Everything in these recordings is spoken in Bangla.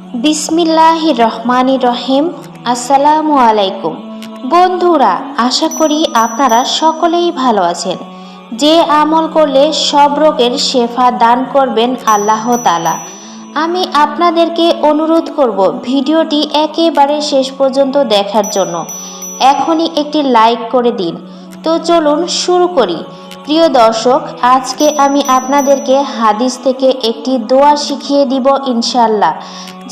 বিসমিল্লাহ রহমান রহিম। আসসালামু আলাইকুম। বন্ধুরা, আশা করি আপনারা সকলেই ভালো আছেন। যে আমল করলে সব রোগের শেফা দান করবেন আল্লাহ তালা আমি আপনাদেরকে অনুরোধ করব ভিডিওটি একেবারে শেষ পর্যন্ত দেখার জন্য। এখনই একটি লাইক করে দিন। তো চলুন শুরু করি। প্রিয় দর্শক, আজকে আমি আপনাদেরকে হাদিস থেকে একটি দোয়া শিখিয়ে দিব ইনশাল্লাহ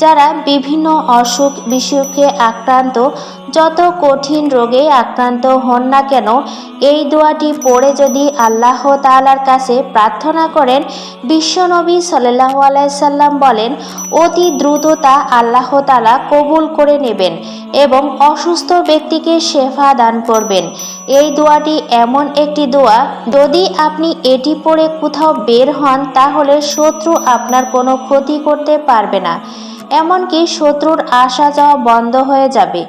যারা বিভিন্ন অসুখ বিসুখে আক্রান্ত, যত কঠিন রোগে আক্রান্ত হন না কেন, এই দোয়াটি পড়ে যদি আল্লাহ তালার কাছে প্রার্থনা করেন, বিশ্বনবী সাল্লাহ আলাইসাল্লাম বলেন, অতি দ্রুত তা আল্লাহ তালা কবুল করে নেবেন এবং অসুস্থ ব্যক্তিকে শেফা দান করবেন। এই দোয়াটি এমন একটি দোয়া, যদি আপনি এটি পড়ে কোথাও বের হন, তাহলে শত্রু আপনার কোনো ক্ষতি করতে পারবে না। এমনকি শত্রুর আসা যাওয়া বন্ধ হয়ে যাবে।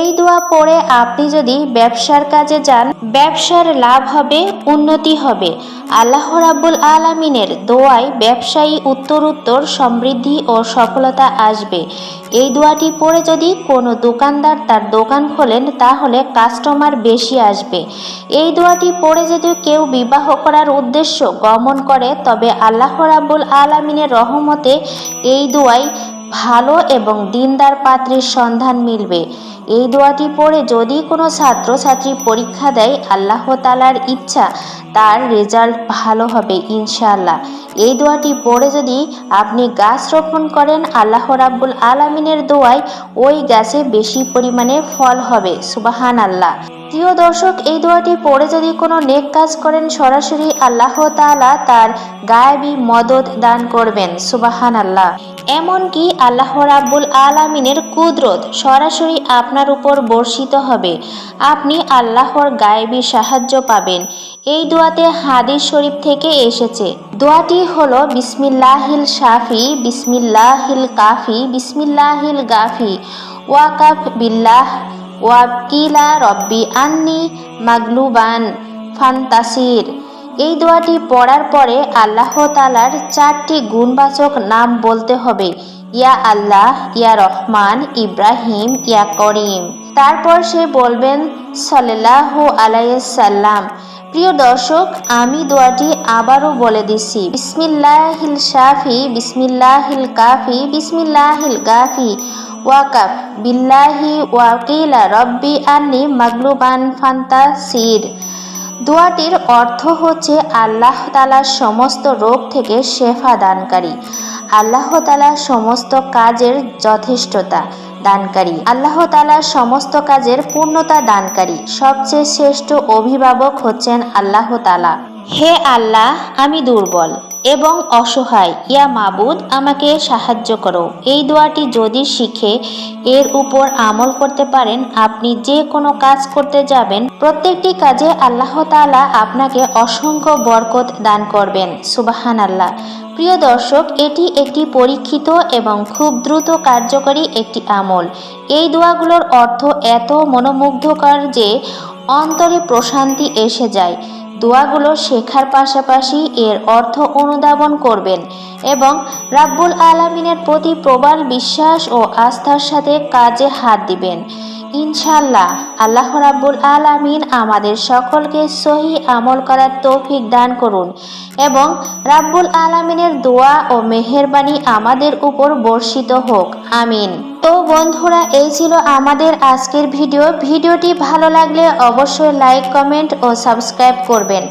এই দোয়া পড়ে আপনি যদি ব্যবসার কাজে যান, ব্যবসার লাভ হবে, উন্নতি হবে। আল্লাহ রাব্বুল আলামিনের দোয়ায় ব্যবসায়ী উত্তর উত্তর সমৃদ্ধি ও সফলতা আসবে। এই দোয়াটি পড়ে যদি কোনো দোকানদার তার দোকান খোলেন, তাহলে কাস্টমার বেশি আসবে। এই দোয়াটি পড়ে যদি কেউ বিবাহ করার উদ্দেশ্য গমন করে, তবে আল্লাহ রাব্বুল আলামিনের রহমতে এই দোয়াই ভালো এবং দিনদার পাত্রের সন্ধান মিলবে। এই দোয়াটি পড়ে যদি কোনো ছাত্রছাত্রী পরীক্ষা দেয় আল্লাহ তালার ইচ্ছা, তার রেজাল্ট ভালো হবে ইনশাআল্লাহ। এই দোয়াটি পড়ে যদি আপনি গাছ রোপণ করেন, আল্লাহ রাব্বুল আলমিনের দোয়ায় ওই গাছে বেশি পরিমাণে ফল হবে সুবাহান আল্লাহ প্রিয় দর্শক, এই দোয়াটি পড়ে যদি কোনো নেক কাজ করেন, সরাসরি আল্লাহ তাআলা তার গায়েবী মদত দান করবেন সুবাহান আল্লাহ এমনকি আল্লাহ রাব্বুল আলামিনের কুদরত সরাসরি আপনার উপর বর্ষিত হবে, আপনি আল্লাহর গায়েবী সাহায্য পাবেন। এই দোয়াতে হাদিস শরীফ থেকে এসেছে, দোয়াটি হলো বিসমিল্লাহিল শাফি, বিসমিল্লাহিল কাফি, বিসমিল্লাহিল গাফি। ওয়াকাফ বিল্লাহ, ওয়াকিলা রব্বি আন্নি মাগলুবান, ফান্তাসির। এই দোয়াটি পড়ার পরে আল্লাহ তালার চারটি গুণবাচক নাম বলতে হবে। ইয়া আল্লাহ, ইয়া রহমান, ইব্রাহিম, ইয়া করিম। তারপর সে বলবেন সাল্লাহ আলাইসাল্লাম প্রিয় দর্শক, আমি দোয়াটি আবারও বলে দিচ্ছি। বিসমিল্লাহিল শাফি, বিসমিল্লাহিল কাফি, বিসমিল্লাহিল গাফি, ওয়াকাফ, বিল্লাহি ওয়াকিলা রব্বি আন্নি মাগলুবান ফান্তা সির দোয়াটির অর্থ হচ্ছে আল্লাহ তালার সমস্ত রোগ থেকে শেফা দানকারী। আল্লাহ তালা সমস্ত কাজের যথেষ্টতা। দানকারী। আল্লাহ তালার সমস্ত কাজের পূর্ণতা দানকারী। সবচেয়ে শ্রেষ্ঠ অভিভাবক হচ্ছেন আল্লাহ তালা হে আল্লাহ, আমি দুর্বল এবং অসহায়। ইয়া মাবুদ, আমাকে সাহায্য করো। এই দোয়াটি যদি শিখে এর উপর আমল করতে পারেন, আপনি যে কোনো কাজ করতে যাবেন, প্রত্যেকটি কাজে আল্লাহ তাআলা আপনাকে অসংখ্য বরকত দান করবেন। সুবাহান আল্লাহ প্রিয় দর্শক, এটি একটি পরীক্ষিত এবং খুব দ্রুত কার্যকরী একটি আমল। এই দোয়াগুলোর অর্থ এত মনোমুগ্ধকর যে অন্তরে প্রশান্তি এসে যায়। দোয়াগুলো শেখার পাশাপাশি এর অর্থ অনুধাবন করবেন এবং রাব্বুল আলমিনের প্রতি প্রবল বিশ্বাস ও আস্থার সাথে কাজে হাত দিবেন। ইনশাল্লাহ আল্লাহ রাব্বুল আলামিন আমাদের সকলকে সহি আমল করার তৌফিক দান করুন এবং রাব্বুল আলামিনের দোয়া ও মেহেরবানি আমাদের উপর বর্ষিত হোক, আমিন। তো বন্ধুরা, এই ছিল আমাদের আজকের ভিডিও। ভিডিওটি ভালো লাগলে অবশ্যই লাইক, কমেন্ট ও সাবস্ক্রাইব করবেন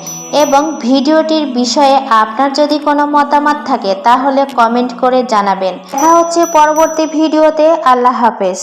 এবং ভিডিওটির বিষয়ে আপনার যদি কোনো মতামত থাকে তাহলে কমেন্ট করে জানাবেন। দেখা হচ্ছে পরবর্তী ভিডিওতে। আল্লাহ হাফেজ।